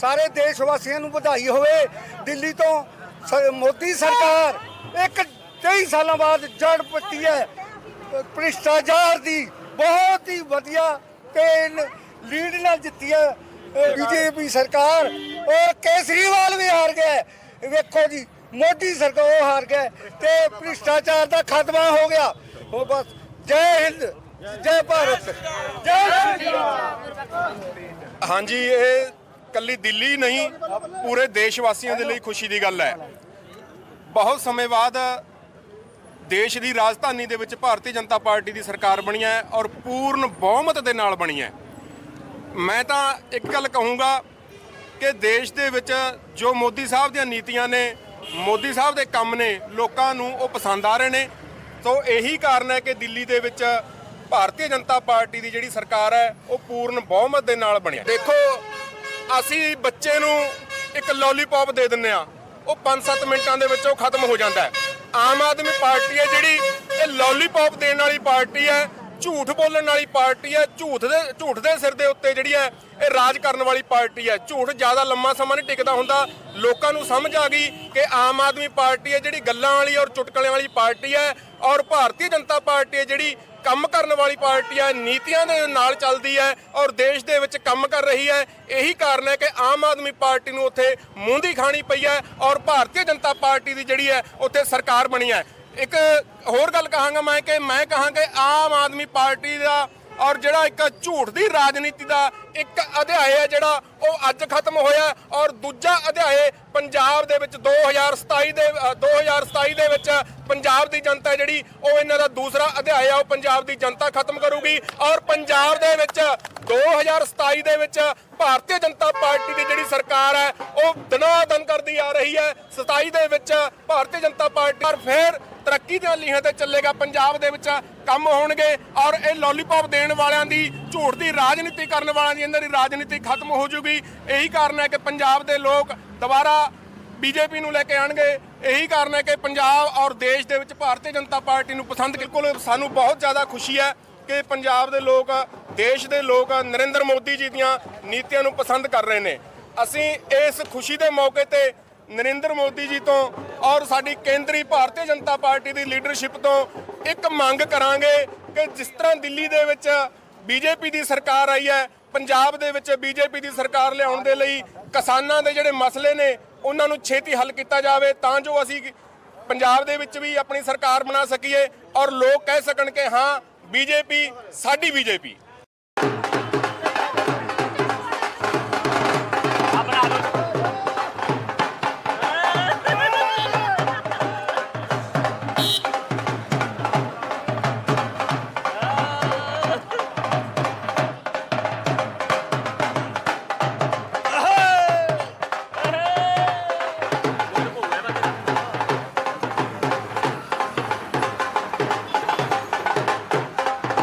ਸਾਰੇ ਦੇਸ਼ ਵਾਸੀਆਂ ਨੂੰ ਵਧਾਈ ਹੋਵੇ। ਦਿੱਲੀ ਤੋਂ ਸ- ਮੋਦੀ ਸਰਕਾਰ ਇੱਕ 23 ਸਾਲਾਂ ਬਾਅਦ ਜੜ ਪੱਟੀ ਹੈ। ਭ੍ਰਿਸ਼ਟਾਚਾਰ ਦੀ ਬਹੁਤ ਹੀ ਵਧੀਆ ਤੇ ਲੀਡ ਨਾਲ ਜਿੱਤੀ ਹੈ ਬੀਜੇਪੀ ਸਰਕਾਰ। ਔਰ ਕੇਸਰੀਵਾਲ ਵੀ ਹਾਰ ਗਿਆ ਵੇਖੋ ਜੀ, ਮੋਦੀ ਸਰਕਾਰ ਉਹ ਹਾਰ ਗਿਆ ਤੇ ਭ੍ਰਿਸ਼ਟਾਚਾਰ ਦਾ ਖਾਤਮਾ ਹੋ ਗਿਆ। ਉਹ ਬਸ, ਜੈ ਹਿੰਦ, ਜੈ ਭਾਰਤ, ਜੈ ਹਾਂਜੀ, ਇਹ ਕੱਲੀ ਦਿੱਲੀ ਨਹੀਂ, ਪੂਰੇ ਦੇਸ਼ ਵਾਸੀਆਂ ਦੇ ਲਈ ਖੁਸ਼ੀ ਦੀ ਗੱਲ ਹੈ। ਬਹੁਤ ਸਮੇਂ ਬਾਅਦ ਦੇਸ਼ ਦੀ ਰਾਜਧਾਨੀ ਦੇ ਵਿੱਚ ਭਾਰਤੀ ਜਨਤਾ ਪਾਰਟੀ ਦੀ ਸਰਕਾਰ ਬਣੀ ਹੈ ਔਰ ਪੂਰਨ ਬਹੁਮਤ ਦੇ ਨਾਲ ਬਣੀ ਹੈ। ਮੈਂ ਤਾਂ ਇੱਕ ਗੱਲ ਕਹੂੰਗਾ ਕਿ ਦੇਸ਼ ਦੇ ਵਿੱਚ ਜੋ ਮੋਦੀ ਸਾਹਿਬ ਦੀਆਂ ਨੀਤੀਆਂ ਨੇ, ਮੋਦੀ ਸਾਹਿਬ ਦੇ ਕੰਮ ਨੇ, ਲੋਕਾਂ ਨੂੰ ਉਹ ਪਸੰਦ ਆ ਰਹੇ ਨੇ। ਸੋ ਇਹੀ ਕਾਰਨ ਹੈ ਕਿ ਦਿੱਲੀ ਦੇ ਵਿੱਚ ਭਾਰਤੀ ਜਨਤਾ ਪਾਰਟੀ ਦੀ ਜਿਹੜੀ ਸਰਕਾਰ ਹੈ, ਉਹ ਪੂਰਨ ਬਹੁਮਤ ਦੇ ਨਾਲ ਬਣੀ ਦੇਖੋ ਅਸੀਂ ਬੱਚੇ ਨੂੰ ਇੱਕ ਲੋਲੀਪੌਪ ਦੇ ਦਿੰਨੇ ਆ ਉਹ 5-7 ਮਿੰਟਾਂ ਦੇ ਵਿੱਚ ਉਹ ਖਤਮ ਹੋ ਜਾਂਦਾ ਆਮ ਆਦਮੀ ਪਾਰਟੀ ਹੈ ਜਿਹੜੀ ਇਹ ਲੋਲੀਪੌਪ ਦੇਣ ਵਾਲੀ ਪਾਰਟੀ ਹੈ, ਝੂਠ ਬੋਲਣ ਵਾਲੀ ਪਾਰਟੀ ਹੈ, ਝੂਠ ਦੇ ਝੂਠ ਦੇ ਸਿਰ ਦੇ ਉੱਤੇ ਜਿਹੜੀ ਹੈ, ਇਹ ਰਾਜ ਕਰਨ ਵਾਲੀ ਪਾਰਟੀ ਹੈ। ਝੂਠ ਜ਼ਿਆਦਾ ਲੰਮਾ ਸਮਾਂ ਨਹੀਂ ਟਿਕਦਾ ਹੁੰਦਾ। ਲੋਕਾਂ ਨੂੰ ਸਮਝ ਆ ਗਈ ਕਿ ਆਮ ਆਦਮੀ ਪਾਰਟੀ ਹੈ ਜਿਹੜੀ ਗੱਲਾਂ ਵਾਲੀ ਔਰ ਚੁਟਕਲੇ ਵਾਲੀ ਪਾਰਟੀ ਹੈ ਔਰ ਭਾਰਤੀ ਜਨਤਾ ਪਾਰਟੀ ਹੈ ਜਿਹੜੀ ਕੰਮ ਕਰਨ ਵਾਲੀ ਪਾਰਟੀ ਹੈ, ਨੀਤੀਆਂ ਦੇ ਨਾਲ ਚੱਲਦੀ ਹੈ ਔਰ ਦੇਸ਼ ਦੇ ਵਿੱਚ ਕੰਮ ਕਰ ਰਹੀ ਹੈ। ਇਹੀ ਕਾਰਨ ਹੈ ਕਿ ਆਮ ਆਦਮੀ ਪਾਰਟੀ ਨੂੰ ਉੱਥੇ ਮੂੰਦੀ ਖਾਣੀ ਪਈ ਹੈ ਔਰ ਭਾਰਤੀ ਜਨਤਾ ਪਾਰਟੀ ਦੀ ਜਿਹੜੀ ਹੈ, ਉੱਥੇ ਸਰਕਾਰ ਬਣੀ ਹੈ। ਇੱਕ ਹੋਰ ਗੱਲ ਕਹਾਂਗਾ ਮੈਂ ਕਿ ਮੈਂ ਕਹਾਂਗਾ ਆਮ ਆਦਮੀ ਪਾਰਟੀ ਦਾ ਔਰ ਜਿਹੜਾ ਇੱਕ ਝੂਠ ਦੀ ਰਾਜਨੀਤੀ ਦਾ ਇੱਕ ਅਧਿਆਇ ਹੈ ਜਿਹੜਾ ਉਹ ਅੱਜ ਖਤਮ ਹੋਇਆ ਔਰ ਦੂਜਾ ਅਧਿਆਇ ਪੰਜਾਬ ਦੇ ਵਿੱਚ 2027 ਦੇ ਅ, 2027 ਦੇ ਵਿੱਚ ਪੰਜਾਬ ਦੀ ਜਨਤਾ ਜਿਹੜੀ ਉਹ ਇਹਨਾਂ ਦਾ ਦੂਸਰਾ ਅਧਿਆਇ ਆ ਉਹ ਪੰਜਾਬ ਦੀ ਜਨਤਾ ਖਤਮ ਕਰੂਗੀ ਔਰ ਪੰਜਾਬ ਦੇ ਵਿੱਚ 2027 ਦੇ ਵਿੱਚ ਭਾਰਤੀ ਜਨਤਾ ਪਾਰਟੀ ਦੀ ਜਿਹੜੀ ਸਰਕਾਰ ਹੈ ਉਹ ਦਿਨੋਂ-ਦਿਨ ਕਰਦੀ ਆ ਰਹੀ ਹੈ। 27 ਦੇ ਵਿੱਚ ਭਾਰਤੀ ਜਨਤਾ ਪਾਰਟੀ ਔਰ ਫਿਰ ਤਰੱਕੀ ਦੇ ਲੀਹਾਂ ਤੇ ਚੱਲੇਗਾ ਪੰਜਾਬ ਦੇ ਵਿੱਚ ਕੰਮ ਹੋਣਗੇ ਔਰ ਇਹ ਲੋਲੀਪੌਪ ਦੇਣ ਵਾਲਿਆਂ ਦੀ ਝੂਠ ਦੀ ਰਾਜਨੀਤੀ ਕਰਨ ਵਾਲਿਆਂ ਦੀ, ਇਹਨਾਂ ਦੀ ਰਾਜਨੀਤੀ ਖਤਮ ਹੋ ਜੂਗੀ। ਇਹੀ ਕਾਰਨ ਹੈ ਕਿ ਪੰਜਾਬ ਦੇ ਲੋਕ ਦੁਬਾਰਾ ਬੀਜੇਪੀ ਨੂੰ ਲੈ ਕੇ ਆਣਗੇ। ਇਹੀ ਕਾਰਨ ਹੈ ਕਿ ਪੰਜਾਬ ਔਰ ਦੇਸ਼ ਦੇ ਵਿੱਚ ਭਾਰਤੀ ਜਨਤਾ ਪਾਰਟੀ ਨੂੰ ਪਸੰਦ, ਬਿਲਕੁਲ ਸਾਨੂੰ ਬਹੁਤ ਜ਼ਿਆਦਾ ਖੁਸ਼ੀ ਹੈ ਕਿ ਪੰਜਾਬ ਦੇ ਲੋਕ, ਦੇਸ਼ ਦੇ ਲੋਕ ਨਰਿੰਦਰ ਮੋਦੀ ਜੀ ਦੀਆਂ ਨੀਤੀਆਂ ਨੂੰ ਪਸੰਦ ਕਰ ਰਹੇ ਨੇ। ਅਸੀਂ ਇਸ ਖੁਸ਼ੀ ਦੇ ਮੌਕੇ ਤੇ ਨਰਿੰਦਰ ਮੋਦੀ ਜੀ ਤੋਂ ਔਰ ਸਾਡੀ ਕੇਂਦਰੀ ਭਾਰਤੀ ਜਨਤਾ ਪਾਰਟੀ ਦੀ ਲੀਡਰਸ਼ਿਪ ਤੋਂ ਇੱਕ ਮੰਗ ਕਰਾਂਗੇ ਕਿ ਜਿਸ ਤਰ੍ਹਾਂ ਦਿੱਲੀ ਦੇ ਵਿੱਚ ਬੀਜੇਪੀ ਦੀ ਸਰਕਾਰ ਆਈ ਹੈ, ਪੰਜਾਬ ਦੇ ਵਿੱਚ ਬੀਜੇਪੀ ਦੀ ਸਰਕਾਰ ਲਿਆਉਣ ਦੇ ਲਈ ਕਿਸਾਨਾਂ ਦੇ ਜਿਹੜੇ ਮਸਲੇ ਨੇ, ਉਹਨਾਂ ਨੂੰ ਛੇਤੀ ਹੱਲ ਕੀਤਾ ਜਾਵੇ ਤਾਂ ਜੋ ਅਸੀਂ ਪੰਜਾਬ ਦੇ ਵਿੱਚ ਵੀ ਆਪਣੀ ਸਰਕਾਰ ਬਣਾ ਸਕੀਏ ਔਰ ਲੋਕ ਕਹਿ ਸਕਣ ਕਿ ਹਾਂ, ਬੀਜੇਪੀ ਸਾਡੀ ਬੀਜੇਪੀ।